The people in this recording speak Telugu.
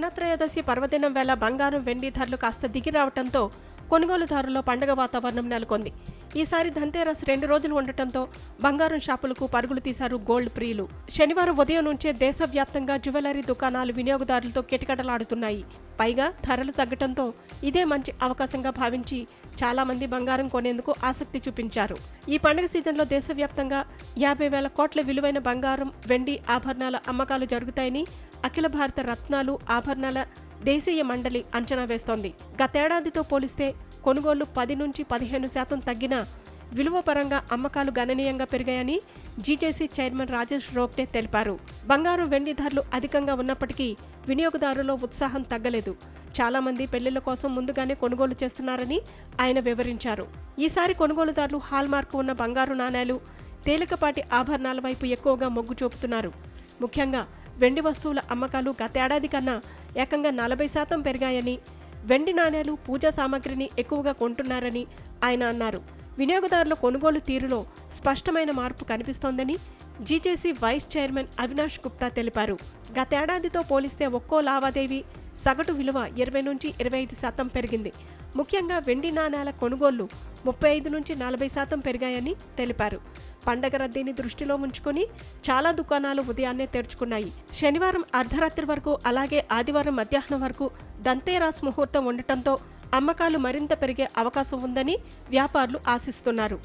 ధనత్రయోదశి పర్వదినం వేళ బంగారం వెండి ధరలు కాస్త దిగి రావడంతో కొనుగోలుదారుల్లో పండుగ వాతావరణం నెలకొంది. ఈసారి ధన్తేరస్ రెండు రోజులు ఉండటంతో బంగారం షాపులకు పరుగులు తీశారు గోల్డ్ ప్రియులు. శనివారం ఉదయం నుంచే దేశవ్యాప్తంగా జ్యువెలరీ దుకాణాలు వినియోగదారులతో కిటకటలాడుతున్నాయి. పైగా ధరలు తగ్గటంతో ఇదే మంచి అవకాశంగా భావించి చాలామంది బంగారం కొనేందుకు ఆసక్తి చూపించారు. ఈ పండుగ సీజన్లో దేశవ్యాప్తంగా యాభై వేల కోట్ల విలువైన బంగారం వెండి ఆభరణాల అమ్మకాలు జరుగుతాయని అఖిల భారత రత్నాలు ఆభరణాల దేశీయ మండలి అంచనా వేస్తోంది. గతేడాదితో పోలిస్తే కొనుగోళ్ళు పది నుంచి పదిహేను శాతం తగ్గినా విలువ పరంగా అమ్మకాలు గణనీయంగా పెరిగాయని జీజేసీ చైర్మన్ రాజేష్ రోక్టే తెలిపారు. బంగారం వెండి ధరలు అధికంగా ఉన్నప్పటికీ వినియోగదారుల్లో ఉత్సాహం తగ్గలేదు. చాలామంది పెళ్ళిళ్ళ కోసం ముందుగానే కొనుగోలు చేస్తున్నారని ఆయన వివరించారు. ఈసారి కొనుగోలుదారులు హాల్మార్క్ ఉన్న బంగారు నాణేలు తేలికపాటి ఆభరణాల వైపు ఎక్కువగా మొగ్గు చూపుతున్నారు. ముఖ్యంగా వెండి వస్తువుల అమ్మకాలు గతేడాది కన్నా ఏకంగా నలభై శాతం పెరిగాయని వెండి నాణేలు పూజా సామాగ్రిని ఎక్కువగా కొంటున్నారని ఆయన అన్నారు. వినియోగదారుల కొనుగోలు తీరులో స్పష్టమైన మార్పు కనిపిస్తోందని GJC vice chairman Avinash Gupta తెలిపారు. గతేడాదితో పోలిస్తే ఒక్కో లావాదేవీ సగటు విలువ ఇరవై నుంచి ఇరవై ఐదు శాతం పెరిగింది. ముఖ్యంగా వెండి నాణేల కొనుగోళ్ళు ముప్పై ఐదు నుంచి నలభై శాతం పెరిగాయని తెలిపారు. పండగ రద్దీని దృష్టిలో ఉంచుకొని చాలా దుకాణాలు ఉదయాన్నే తెరుచుకున్నాయి. శనివారం అర్ధరాత్రి వరకు అలాగే ఆదివారం మధ్యాహ్నం వరకు దంతేరాస్ ముహూర్తం ఉండటంతో అమ్మకాలు మరింత పెరిగే అవకాశం ఉందని వ్యాపారులు ఆశిస్తున్నారు.